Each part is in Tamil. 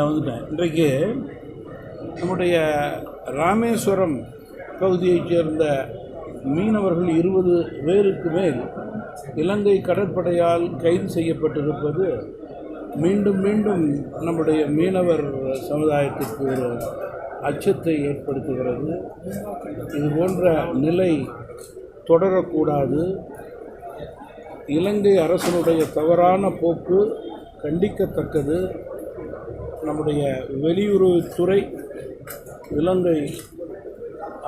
நான் வந்துட்டேன் இன்றைக்கு நம்முடைய ராமேஸ்வரம் பகுதியைச் சேர்ந்த மீனவர்கள் இருபது பேருக்கு மேல் இலங்கை கடற்படையால் கைது செய்யப்பட்டிருப்பது மீண்டும் மீண்டும் நம்முடைய மீனவர் சமுதாயத்திற்கு ஒரு அச்சத்தை ஏற்படுத்துகிறது. இது போன்ற நிலை தொடரக்கூடாது. இலங்கை அரசனுடைய தவறான போக்கு கண்டிக்கத்தக்கது. நம்முடைய வெளியுறவுத்துறை இலங்கை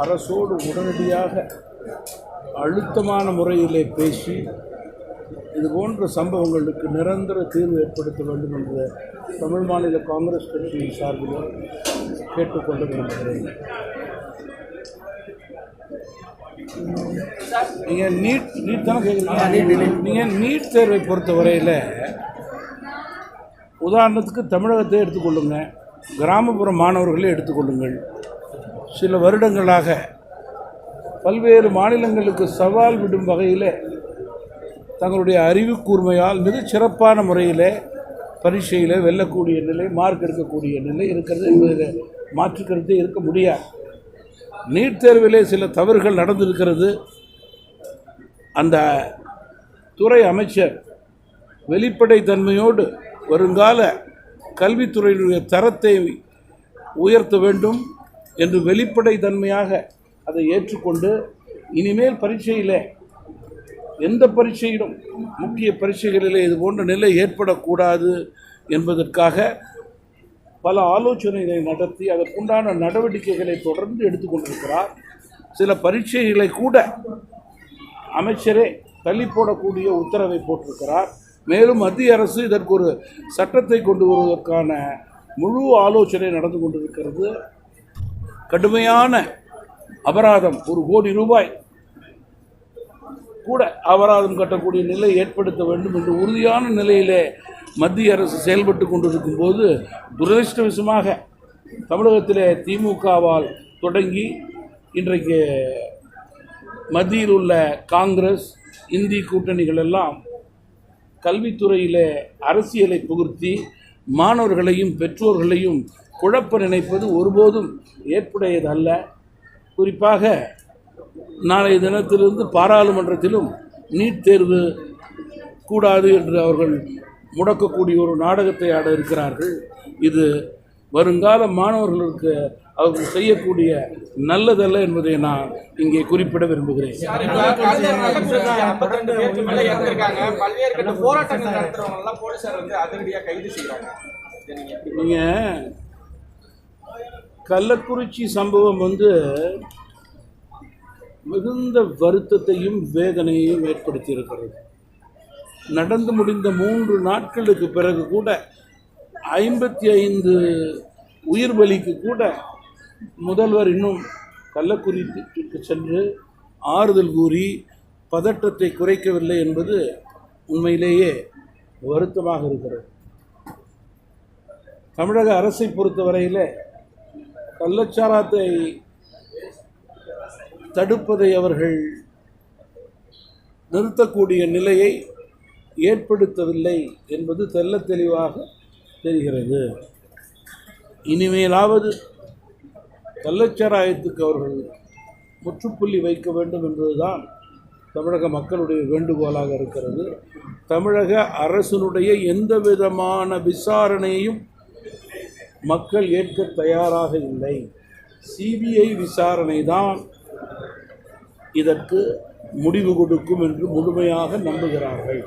அரசோடு உடனடியாக அழுத்தமான முறையிலே பேசி இது போன்ற சம்பவங்களுக்கு நிரந்தர தீர்வு ஏற்படுத்த வேண்டும் என்று தமிழ் மாநில காங்கிரஸ் கட்சியின் சார்பில் கேட்டுக்கொள்ள விரும்புகிறேன். நீங்கள் நீட் நீட் தானே கேட்குறீங்க நீங்கள் நீட் தேர்வை பொறுத்தவரையில் உதாரணத்துக்கு தமிழகத்தை எடுத்துக்கொள்ளுங்க கிராமப்புற மாணவர்களை எடுத்துக்கொள்ளுங்கள். சில வருடங்களாக பல்வேறு மாநிலங்களுக்கு சவால் விடும் வகையில் தங்களுடைய அறிவு கூர்மையால் மிகச் சிறப்பான முறையில் பரீட்சையில் வெல்லக்கூடிய நிலை மார்க் எடுக்கக்கூடிய நிலை இருக்கிறது என்பதில் மாற்றுக்கருத்தே இருக்க முடியாது. நீட் தேர்விலே சில தவறுகள் நடந்திருக்கிறது. அந்த துறை அமைச்சர் வெளிப்படைத்தன்மையோடு வருங்கால கல்வித்துறையினுடைய தரத்தை உயர்த்த வேண்டும் என்று வெளிப்படை தன்மையாக அதை ஏற்றுக்கொண்டு இனிமேல் பரீட்சையில் எந்த பரீட்சையிலும் முக்கிய பரீட்சைகளிலே இது போன்ற நிலை ஏற்படக்கூடாது என்பதற்காக பல ஆலோசனைகளை நடத்தி அதற்குண்டான நடவடிக்கைகளை தொடர்ந்து எடுத்துக்கொண்டிருக்கிறார். சில பரீட்சைகளை கூட அமைச்சரே தள்ளி போடக்கூடிய உத்தரவை போட்டிருக்கிறார். மேலும் மத்திய அரசு இதற்கு ஒரு சட்டத்தை கொண்டு வருவதற்கான முழு ஆலோசனை நடந்து கொண்டிருக்கிறது. கடுமையான அபராதம் ஒரு கோடி ரூபாய் கூட அபராதம் கட்டக்கூடிய நிலை ஏற்படுத்த வேண்டும் என்று உறுதியான நிலையிலே மத்திய அரசு செயல்பட்டு கொண்டிருக்கும் போது துரதிருஷ்டவசமாக தமிழகத்திலே திமுகவால் தொடங்கி இன்றைக்கு மத்தியில் உள்ள காங்கிரஸ் இந்தி கூட்டணிகள் எல்லாம் கல்வித்துறையில் அரசியலை புகுத்தி மாணவர்களையும் பெற்றோர்களையும் குழப்ப நினைப்பது ஒருபோதும் ஏற்புடையதல்ல. குறிப்பாக நாளைய தினத்திலிருந்து பாராளுமன்றத்திலும் நீட் தேர்வு கூடாது என்று அவர்கள் முடக்கக்கூடிய ஒரு நாடகத்தை ஆட இருக்கிறார்கள். இது வருங்கால மாணவர்களுக்கு அவர்கள் செய்யக்கூடிய நல்லதல்ல என்பதை நான் இங்கே குறிப்பிட விரும்புகிறேன். நீங்க கள்ளக்குறிச்சி சம்பவம் வந்து மிகுந்த வருத்தத்தையும் வேதனையையும் ஏற்படுத்தி இருக்கிறது நடந்து முடிந்த மூன்று நாட்களுக்கு பிறகு கூட ஐம்பத்தி ஐந்து உயிர் பலிக்கு கூட முதல்வர் இன்னும் கள்ளக்குறிக்கு சென்று ஆறுதல் கூறி பதற்றத்தை குறைக்கவில்லை என்பது உண்மையிலேயே வருத்தமாக இருக்கிறது. தமிழக அரசை பொறுத்தவரையில் கள்ளச்சாராத்தை தடுப்பதை அவர்கள் நிறுத்தக்கூடிய நிலையை ஏற்படுத்தவில்லை என்பது தெல்ல தெளிவாக தெரிகிறது. இனிமேலாவது கள்ளச்சாராயத்துக்கு அவர்கள் முற்றுப்புள்ளி வைக்க வேண்டும் என்பதுதான் தமிழக மக்களுடைய வேண்டுகோளாக இருக்கிறது. தமிழக அரசினுடைய எந்த விதமான விசாரணையையும் மக்கள் ஏற்க தயாராக இல்லை. சிபிஐ விசாரணை தான் இதற்கு முடிவு கொடுக்கும் என்று முழுமையாக நம்புகிறார்கள்.